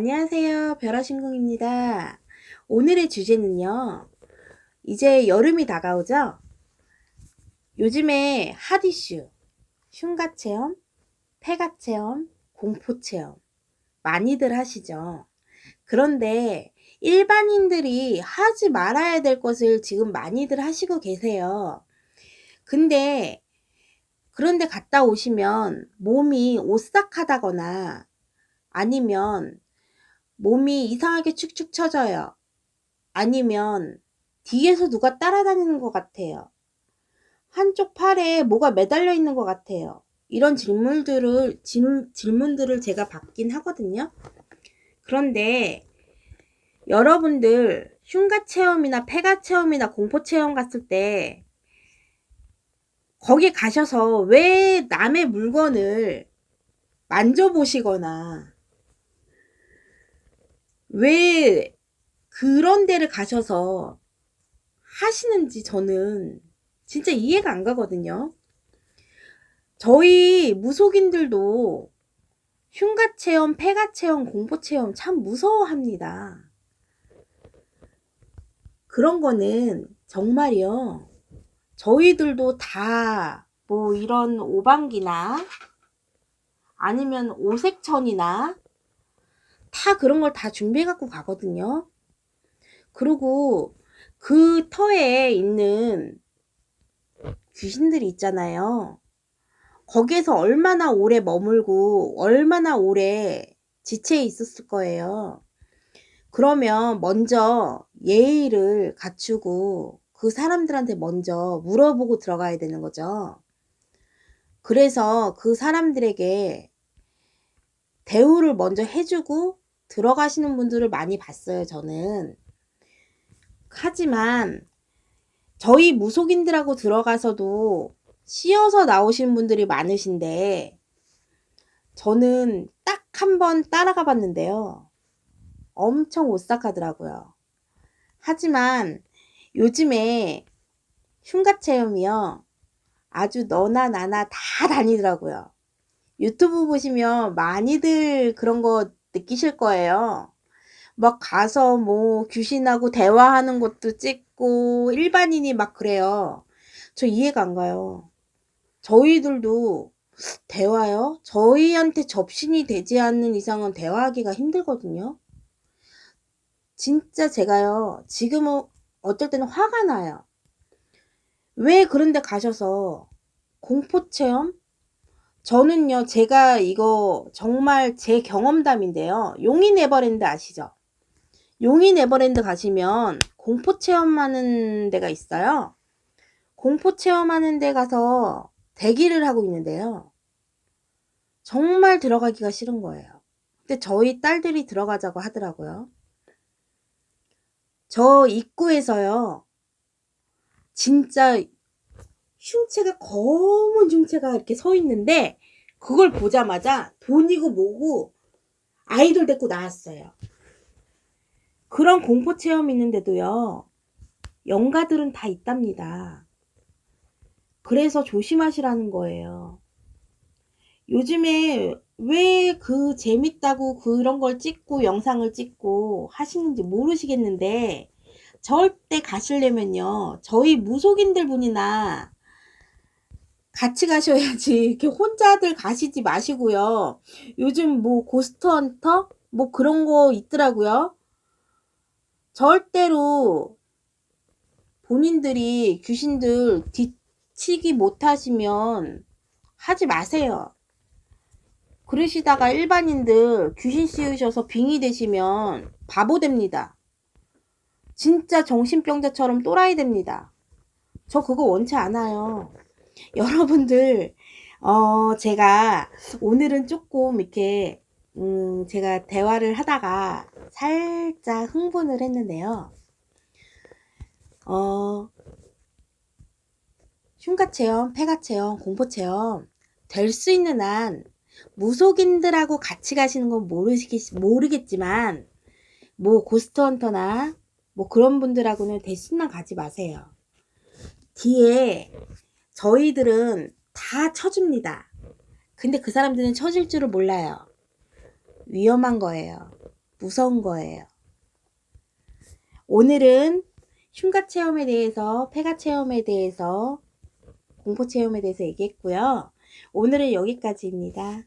안녕하세요. 별아신궁입니다. 오늘의 주제는요. 이제 여름이 다가오죠? 요즘에 핫 이슈, 흉가 체험, 폐가 체험, 공포 체험 많이들 하시죠. 그런데 일반인들이 하지 말아야 될 것을 지금 많이들 하시고 계세요. 근데 그런데 갔다 오시면 몸이 오싹하다거나 아니면 몸이 이상하게 축축 처져요. 아니면 뒤에서 누가 따라다니는 것 같아요. 한쪽 팔에 뭐가 매달려 있는 것 같아요. 이런 질문들을, 질, 질문들을 제가 받긴 하거든요. 그런데 여러분들 흉가 체험이나 폐가 체험이나 공포 체험 갔을 때 거기 가셔서 왜 남의 물건을 만져보시거나 왜 그런 데를 가셔서 하시는지 저는 진짜 이해가 안 가거든요. 저희 무속인들도 흉가 체험, 폐가 체험, 공포 체험 참 무서워합니다. 그런 거는 정말이요. 저희들도 다 뭐 이런 오방기나 아니면 오색천이나 다 그런 걸 다 준비해 갖고 가거든요. 그리고 그 터에 있는 귀신들이 있잖아요. 거기에서 얼마나 오래 머물고 얼마나 오래 지체해 있었을 거예요. 그러면 먼저 예의를 갖추고 그 사람들한테 먼저 물어보고 들어가야 되는 거죠. 그래서 그 사람들에게 대우를 먼저 해주고 들어가시는 분들을 많이 봤어요, 저는. 하지만 저희 무속인들하고 들어가서도 씌어서 나오시는 분들이 많으신데 저는 딱 한 번 따라가 봤는데요. 엄청 오싹하더라고요. 하지만 요즘에 흉가 체험이요. 아주 너나 나나 다 다니더라고요. 유튜브 보시면 많이들 그런 거 느끼실 거예요. 막 가서 뭐 귀신하고 대화하는 것도 찍고 일반인이 막 그래요. 저 이해가 안 가요. 저희들도 대화요? 저희한테 접신이 되지 않는 이상은 대화하기가 힘들거든요. 진짜 제가요, 지금은 어떨 때는 화가 나요. 왜 그런데 가셔서 공포 체험? 저는요, 제가 이거 정말 제 경험담인데요. 용인 에버랜드 아시죠? 용인 에버랜드 가시면 공포 체험하는 데가 있어요. 공포 체험하는 데 가서 대기를 하고 있는데요. 정말 들어가기가 싫은 거예요. 근데 저희 딸들이 들어가자고 하더라고요. 저 입구에서요. 진짜 흉체가 검은 흉체가 이렇게 서 있는데 그걸 보자마자 돈이고 뭐고 아이돌 데리고 나왔어요. 그런 공포 체험 있는데도요. 영가들은 다 있답니다. 그래서 조심하시라는 거예요. 요즘에 왜 그 재밌다고 그런 걸 찍고 영상을 찍고 하시는지 모르시겠는데 절대 가시려면요. 저희 무속인들 분이나 같이 가셔야지 이렇게 혼자들 가시지 마시고요. 요즘 뭐 고스트 헌터 뭐 그런 거 있더라고요. 절대로 본인들이 귀신들 뒤치기 못하시면 하지 마세요. 그러시다가 일반인들 귀신 씌우셔서 빙의 되시면 바보 됩니다. 진짜 정신병자처럼 또라이 됩니다. 저 그거 원치 않아요. 여러분들, 어, 제가 오늘은 조금 이렇게, 음, 제가 대화를 하다가 살짝 흥분을 했는데요. 어, 흉가 체험, 폐가 체험, 공포 체험 될 수 있는 한 무속인들하고 같이 가시는 건 모르시겠, 모르겠지만 뭐 고스트 헌터나 뭐 그런 분들하고는 대신나 가지 마세요. 뒤에 저희들은 다 쳐줍니다. 근데 그 사람들은 쳐질 줄을 몰라요. 위험한 거예요. 무서운 거예요. 오늘은 흉가 체험에 대해서, 폐가 체험에 대해서, 공포 체험에 대해서 얘기했고요. 오늘은 여기까지입니다.